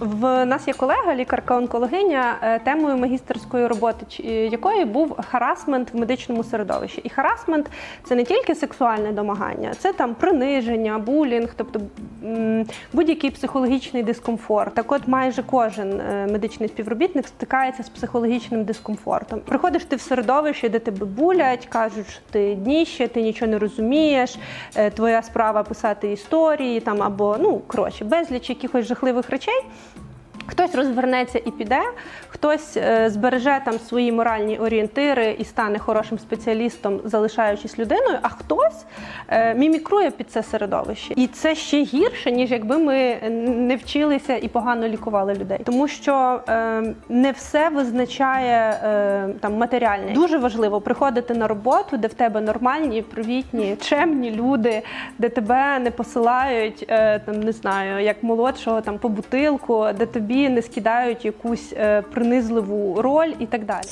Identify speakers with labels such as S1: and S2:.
S1: В нас є колега, лікарка-онкологиня, е, темою магістерської роботи, е, якої був харасмент в медичному середовищі. І харасмент це не тільки сексуальне домагання, це там приниження, булінг, тобто будь-який психологічний дискомфорт. Так, от майже кожен е, медичний співробітник стикається з психологічним дискомфортом. Приходиш ти в середовище, де тебе булять, кажуть, що ти дніще, ти нічого не розумієш, твоя справа писати історії там або ну коротше, безліч якихось жахливих речей. Хтось розвернеться і піде, хтось е, збереже там свої моральні орієнтири і стане хорошим спеціалістом, залишаючись людиною, а хтось е, мімікрує під це середовище. І це ще гірше, ніж якби ми не вчилися і погано лікували людей. Тому що е, не все визначає там матеріальне. Дуже важливо приходити на роботу, де в тебе нормальні, привітні, чемні люди, де тебе не посилають там, не знаю, як молодшого там по бутилку, де тобі не скидають якусь е, принизливу роль і так далі.